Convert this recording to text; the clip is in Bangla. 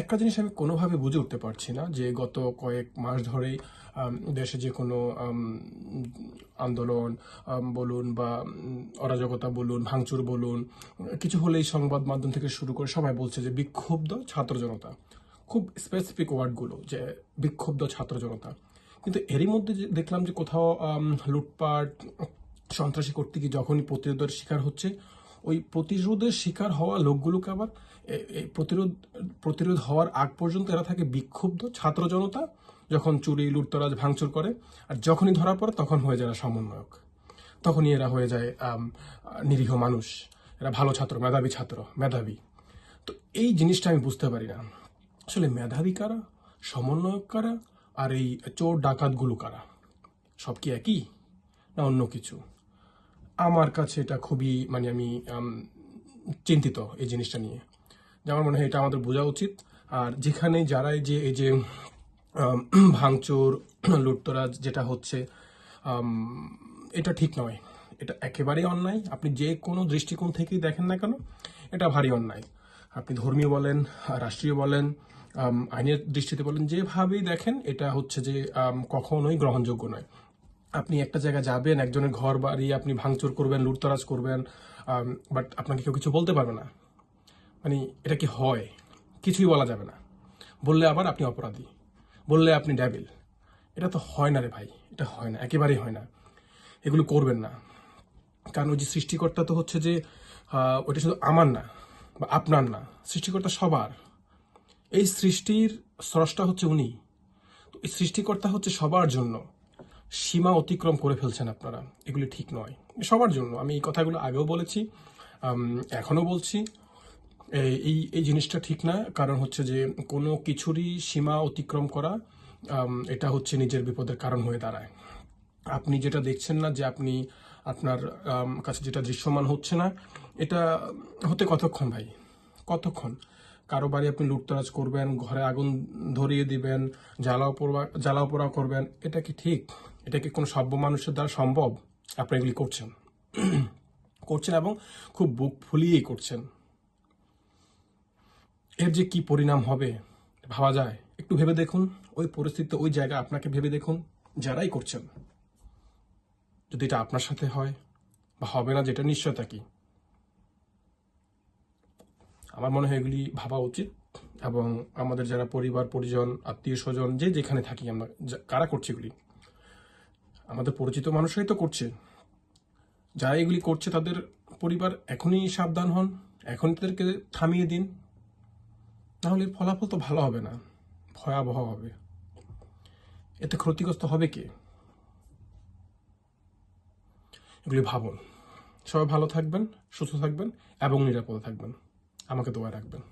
একটা জিনিস আমি কোনোভাবে বুঝে উঠতে পারছি না যে গত কয়েক মাস ধরেই দেশে যে কোনো আন্দোলন বলুন বা অরাজকতা বলুন, ভাঙচুর বলুন, কিছু হলেই সংবাদ মাধ্যম থেকে শুরু করে সবাই বলছে যে বিক্ষুব্ধ ছাত্র জনতা। খুব স্পেসিফিক ওয়ার্ডগুলো যে বিক্ষুব্ধ ছাত্র জনতা। কিন্তু এরই মধ্যে দেখলাম যে কোথাও লুটপাট, সন্ত্রাসী করতে গিয়ে যখনই প্রতিরোধের শিকার হচ্ছে ওই প্রতিরোধের শিকার হওয়া লোকগুলোকে আবার প্রতিরোধ প্রতিরোধ হওয়ার আগ পর্যন্ত এরা থাকে বিক্ষুব্ধ ছাত্র জনতা, যখন চুরি, লুটতরাজ, ভাঙচুর করে, আর যখনই ধরা পড়ে তখন হয়ে যায় সমন্বয়ক। তখনই এরা হয়ে যায় নিরীহ মানুষ। এরা ভালো ছাত্র, মেধাবী ছাত্র, মেধাবী। তো এই জিনিসটা আমি বুঝতে পারি না। আসলে মেধাবী কারা? সমন্বয়ক কারা? আর এই চোর ডাকাতগুলো কারা? সব কি একই? না অন্য কিছু? আমার কাছে এটা খুবই মানে আমি চিন্তিত এই জিনিসটা নিয়ে। আমার মনে হয় এটা আমাদের বোঝা উচিত। আর যেখানে যারাই যে, এই যে ভাঙচুর, লুটতরাজ যেটা হচ্ছে এটা ঠিক নয়। এটা একেবারেই অন্যায়। আপনি যে কোনো দৃষ্টিকোণ থেকেই দেখেন না কেন, এটা ভারী অন্যায়। আপনি ধর্মীয় বলেন, রাষ্ট্রীয় বলেন আইনের দৃষ্টিতে বলেন, যেভাবেই দেখেন, এটা হচ্ছে যে কখনোই গ্রহণযোগ্য নয়। আপনি একটা জায়গায় যাবেন, একজনের ঘর বাড়ি আপনি ভাঙচুর করবেন, লুটতরাজ করবেন বাট আপনাকে কেউ কিছু বলতে পারবে না। মানে এটা কি হয়? কিছুই বলা যাবে না। বললে আবার আপনি অপরাধী। বললে আপনি ড্যাবিল এটা তো হয় না রে ভাই, এটা হয় না, একেবারেই হয় না। এগুলো করবেন না। কারণ ওই যে সৃষ্টিকর্তা তো হচ্ছে যে ওটা শুধু আমার না, বা আপনার না, সৃষ্টিকর্তা সবার। এই সৃষ্টির স্রষ্টা হচ্ছে উনি। তো এই সৃষ্টিকর্তা হচ্ছে সবার জন্য। সীমা অতিক্রম করে ফেলছেন আপনারা। এগুলি ঠিক নয়। সবার জন্য। আমি এই কথাগুলো আগেও বলেছি এখনও বলছি। এই- এই জিনিসটা ঠিক না। কারণ হচ্ছে যে কোনো কিছুরই সীমা অতিক্রম করা এটা হচ্ছে নিজের বিপদের কারণ হয়ে দাঁড়ায়। আপনি যেটা দেখছেন না যে আপনি আপনার কাছে যেটা দৃশ্যমান হচ্ছে না, এটা হতে কতক্ষণ ভাই? কতক্ষণ? কারও বাড়ি আপনি লুটতরাজ করবেন, ঘরে আগুন ধরিয়ে দিবেন, জ্বালাও পোড়া জ্বালাও পোড়া করবেন, এটা কি ঠিক? এটা কি কোনো সভ্য মানুষের দ্বারা সম্ভব? আপনি এগুলি করছেন। করছেন এবং খুব বুক ফুলিয়েই করছেন। এর যে কি পরিণাম হবে ভাবা যায়। একটু ভেবে দেখুন, ওই পরিস্থিতি ওই জায়গা আপনাকে ভেবে দেখুন, যারাই করছেন। যদি এটা আপনার সাথে হয়, বা হবে না, যেটা নিশ্চয়তা কি? আমার মনে হয় এগুলি ভাবা উচিত এবং আমাদের যারা পরিবার, পরিজন আত্মীয় স্বজন যে যেখানে থাকি আমরা কারা করছে এগুলি? আমাদের পরিচিত মানুষরাই তো করছে। যারা এগুলি করছে তাদের পরিবার এখনই সাবধান হন এখন তাদেরকে থামিয়ে দিন। তাহলে এর ফলাফল তো ভালো হবে না, ভয়াবহ হবে। এতে ক্ষতিগ্রস্ত হবে কে? এগুলি ভাবুন। সবাই ভালো থাকবেন, সুস্থ থাকবেন এবং নিরাপদে থাকবেন। আমাকে দোয়া রাখবেন।